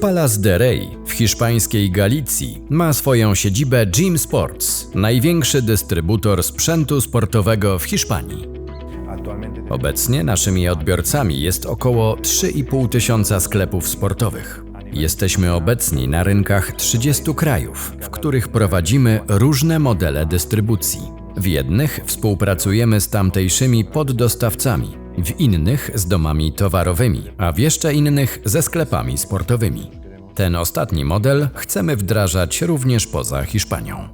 Palas de Rey w hiszpańskiej Galicji ma swoją siedzibę Gym Sports, największy dystrybutor sprzętu sportowego w Hiszpanii. Obecnie naszymi odbiorcami jest około 3,5 tysiąca sklepów sportowych. Jesteśmy obecni na rynkach 30 krajów, w których prowadzimy różne modele dystrybucji. W jednych współpracujemy z tamtejszymi poddostawcami, w innych z domami towarowymi, a w jeszcze innych ze sklepami sportowymi. Ten ostatni model chcemy wdrażać również poza Hiszpanią.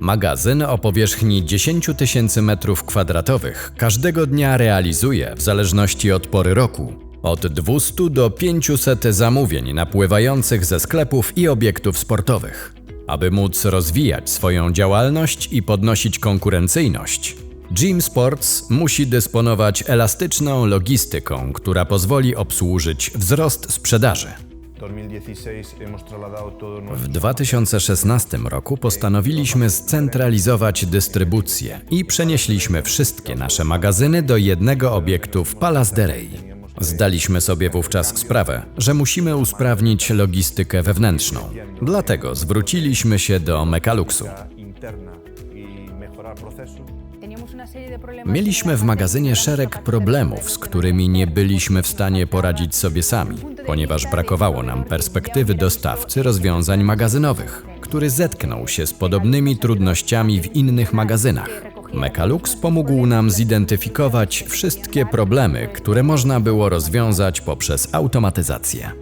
Magazyn o powierzchni 10 tysięcy metrów kwadratowych każdego dnia realizuje, w zależności od pory roku, od 200 do 500 zamówień napływających ze sklepów i obiektów sportowych. Aby móc rozwijać swoją działalność i podnosić konkurencyjność, Gym Sports musi dysponować elastyczną logistyką, która pozwoli obsłużyć wzrost sprzedaży. W 2016 roku postanowiliśmy scentralizować dystrybucję i przenieśliśmy wszystkie nasze magazyny do jednego obiektu w Palace de Rey. Zdaliśmy sobie wówczas sprawę, że musimy usprawnić logistykę wewnętrzną. Dlatego zwróciliśmy się do Mekaluxu. Mieliśmy w magazynie szereg problemów, z którymi nie byliśmy w stanie poradzić sobie sami, ponieważ brakowało nam perspektywy dostawcy rozwiązań magazynowych, który zetknął się z podobnymi trudnościami w innych magazynach. Mekalux pomógł nam zidentyfikować wszystkie problemy, które można było rozwiązać poprzez automatyzację.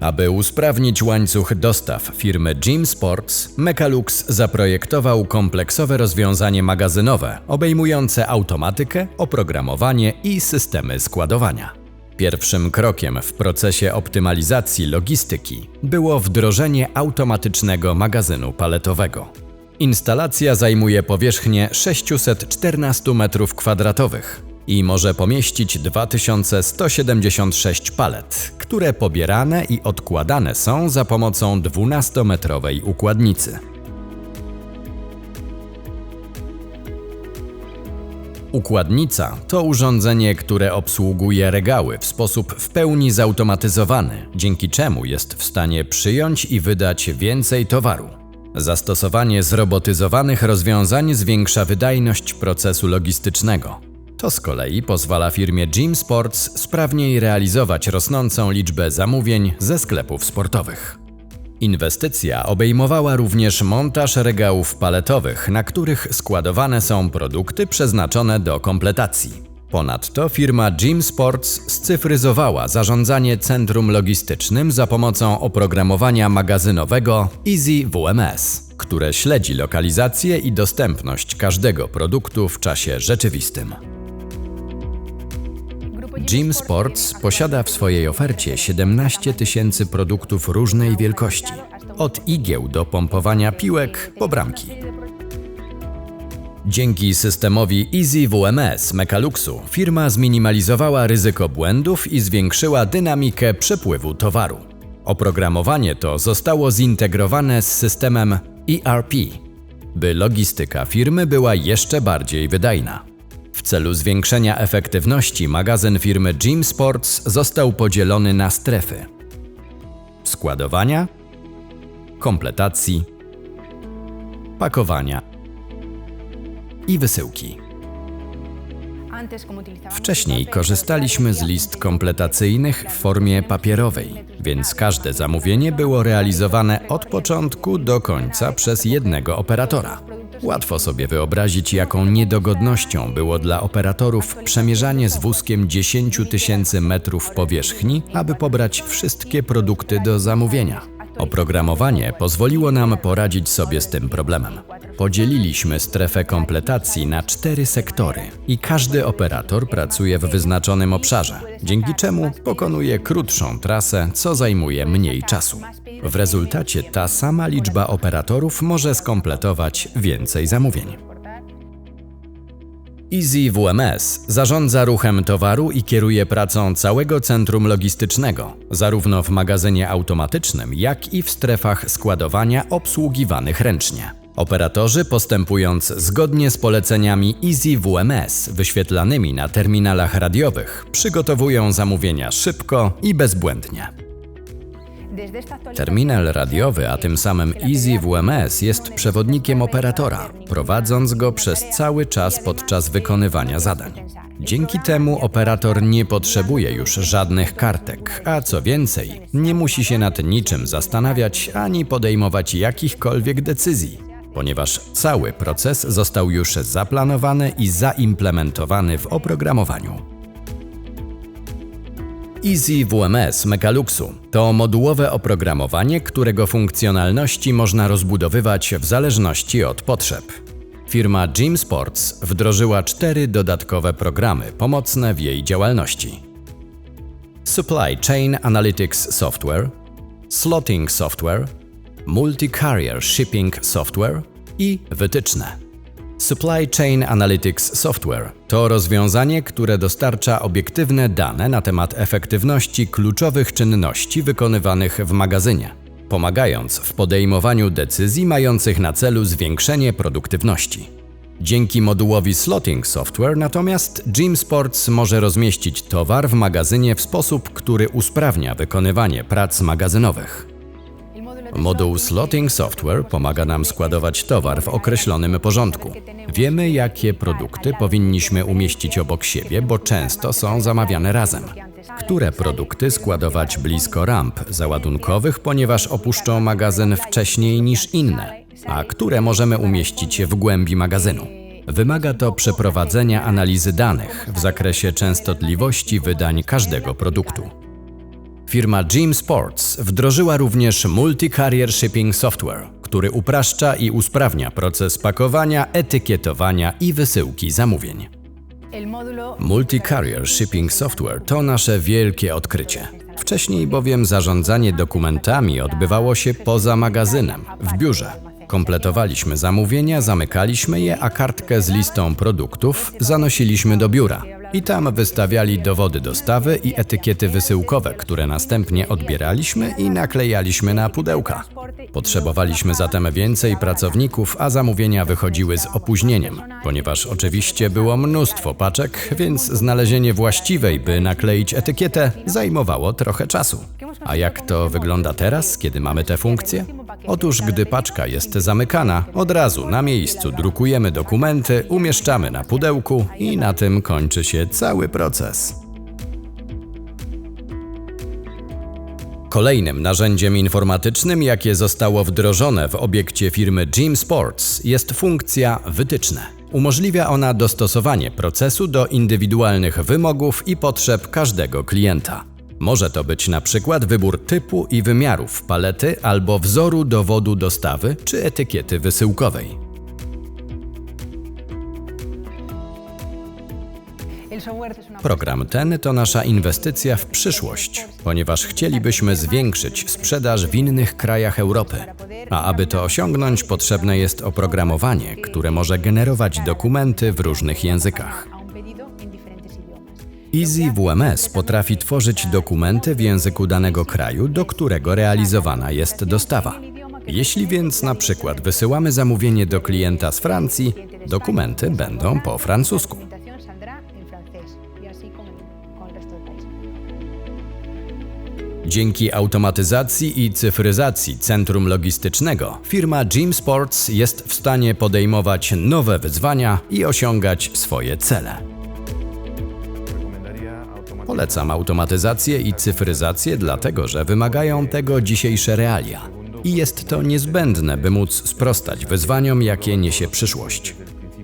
Aby usprawnić łańcuch dostaw firmy Gym Sports, Mechalux zaprojektował kompleksowe rozwiązanie magazynowe obejmujące automatykę, oprogramowanie i systemy składowania. Pierwszym krokiem w procesie optymalizacji logistyki było wdrożenie automatycznego magazynu paletowego. Instalacja zajmuje powierzchnię 614 m2 i może pomieścić 2176 palet, które pobierane i odkładane są za pomocą 12-metrowej układnicy. Układnica to urządzenie, które obsługuje regały w sposób w pełni zautomatyzowany, dzięki czemu jest w stanie przyjąć i wydać więcej towaru. Zastosowanie zrobotyzowanych rozwiązań zwiększa wydajność procesu logistycznego. To z kolei pozwala firmie Gym Sports sprawniej realizować rosnącą liczbę zamówień ze sklepów sportowych. Inwestycja obejmowała również montaż regałów paletowych, na których składowane są produkty przeznaczone do kompletacji. Ponadto firma Gym Sports scyfryzowała zarządzanie centrum logistycznym za pomocą oprogramowania magazynowego Easy WMS, które śledzi lokalizację i dostępność każdego produktu w czasie rzeczywistym. Gym Sports posiada w swojej ofercie 17 tysięcy produktów różnej wielkości, od igieł do pompowania piłek po bramki. Dzięki systemowi Easy WMS Mekaluxu firma zminimalizowała ryzyko błędów i zwiększyła dynamikę przepływu towaru. Oprogramowanie to zostało zintegrowane z systemem ERP, by logistyka firmy była jeszcze bardziej wydajna. W celu zwiększenia efektywności magazyn firmy Gym Sports został podzielony na strefy składowania, kompletacji, pakowania i wysyłki. Wcześniej korzystaliśmy z list kompletacyjnych w formie papierowej, więc każde zamówienie było realizowane od początku do końca przez jednego operatora. Łatwo sobie wyobrazić, jaką niedogodnością było dla operatorów przemierzanie z wózkiem 10 tysięcy metrów powierzchni, aby pobrać wszystkie produkty do zamówienia. Oprogramowanie pozwoliło nam poradzić sobie z tym problemem. Podzieliliśmy strefę kompletacji na cztery sektory i każdy operator pracuje w wyznaczonym obszarze, dzięki czemu pokonuje krótszą trasę, co zajmuje mniej czasu. W rezultacie ta sama liczba operatorów może skompletować więcej zamówień. Easy WMS zarządza ruchem towaru i kieruje pracą całego centrum logistycznego, zarówno w magazynie automatycznym, jak i w strefach składowania obsługiwanych ręcznie. Operatorzy postępując zgodnie z poleceniami Easy WMS wyświetlanymi na terminalach radiowych przygotowują zamówienia szybko i bezbłędnie. Terminal radiowy, a tym samym Easy WMS jest przewodnikiem operatora, prowadząc go przez cały czas podczas wykonywania zadań. Dzięki temu operator nie potrzebuje już żadnych kartek, a co więcej, nie musi się nad niczym zastanawiać ani podejmować jakichkolwiek decyzji, ponieważ cały proces został już zaplanowany i zaimplementowany w oprogramowaniu. Easy WMS Mekaluxu to modułowe oprogramowanie, którego funkcjonalności można rozbudowywać w zależności od potrzeb. Firma Gym Sports wdrożyła cztery dodatkowe programy pomocne w jej działalności. Supply Chain Analytics Software, Slotting Software, Multi-Carrier Shipping Software i wytyczne. Supply Chain Analytics Software to rozwiązanie, które dostarcza obiektywne dane na temat efektywności kluczowych czynności wykonywanych w magazynie, pomagając w podejmowaniu decyzji mających na celu zwiększenie produktywności. Dzięki modułowi Slotting Software natomiast Gym Sports może rozmieścić towar w magazynie w sposób, który usprawnia wykonywanie prac magazynowych. Moduł Slotting Software pomaga nam składować towar w określonym porządku. Wiemy, jakie produkty powinniśmy umieścić obok siebie, bo często są zamawiane razem. Które produkty składować blisko ramp załadunkowych, ponieważ opuszczą magazyn wcześniej niż inne, a które możemy umieścić w głębi magazynu. Wymaga to przeprowadzenia analizy danych w zakresie częstotliwości wydań każdego produktu. Firma Gym Sports wdrożyła również Multi-Carrier Shipping Software, który upraszcza i usprawnia proces pakowania, etykietowania i wysyłki zamówień. Multi-Carrier Shipping Software to nasze wielkie odkrycie. Wcześniej bowiem zarządzanie dokumentami odbywało się poza magazynem, w biurze. Kompletowaliśmy zamówienia, zamykaliśmy je, a kartkę z listą produktów zanosiliśmy do biura. I tam wystawiali dowody dostawy i etykiety wysyłkowe, które następnie odbieraliśmy i naklejaliśmy na pudełka. Potrzebowaliśmy zatem więcej pracowników, a zamówienia wychodziły z opóźnieniem, ponieważ oczywiście było mnóstwo paczek, więc znalezienie właściwej, by nakleić etykietę, zajmowało trochę czasu. A jak to wygląda teraz, kiedy mamy tę funkcję? Otóż, gdy paczka jest zamykana, od razu na miejscu drukujemy dokumenty, umieszczamy na pudełku i na tym kończy się cały proces. Kolejnym narzędziem informatycznym, jakie zostało wdrożone w obiekcie firmy Gym Sports, jest funkcja wytyczne. Umożliwia ona dostosowanie procesu do indywidualnych wymogów i potrzeb każdego klienta. Może to być na przykład wybór typu i wymiarów palety albo wzoru dowodu dostawy czy etykiety wysyłkowej. Program ten to nasza inwestycja w przyszłość, ponieważ chcielibyśmy zwiększyć sprzedaż w innych krajach Europy. A aby to osiągnąć, potrzebne jest oprogramowanie, które może generować dokumenty w różnych językach. Easy WMS potrafi tworzyć dokumenty w języku danego kraju, do którego realizowana jest dostawa. Jeśli więc na przykład wysyłamy zamówienie do klienta z Francji, dokumenty będą po francusku. Dzięki automatyzacji i cyfryzacji centrum logistycznego, firma Gym Sports jest w stanie podejmować nowe wyzwania i osiągać swoje cele. Polecam automatyzację i cyfryzację, dlatego że wymagają tego dzisiejsze realia. I jest to niezbędne, by móc sprostać wyzwaniom, jakie niesie przyszłość.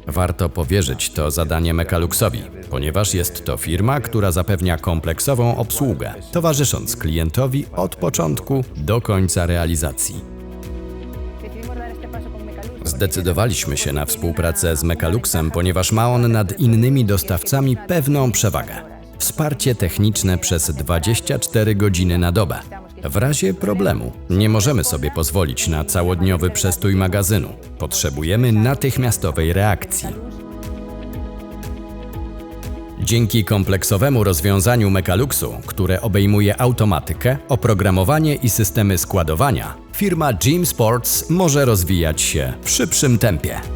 Warto powierzyć to zadanie Mekaluxowi, ponieważ jest to firma, która zapewnia kompleksową obsługę, towarzysząc klientowi od początku do końca realizacji. Zdecydowaliśmy się na współpracę z Mekaluxem, ponieważ ma on nad innymi dostawcami pewną przewagę. Wsparcie techniczne przez 24 godziny na dobę. W razie problemu nie możemy sobie pozwolić na całodniowy przestój magazynu. Potrzebujemy natychmiastowej reakcji. Dzięki kompleksowemu rozwiązaniu Mekaluxu, które obejmuje automatykę, oprogramowanie i systemy składowania, firma Jim Sports może rozwijać się w szybszym tempie.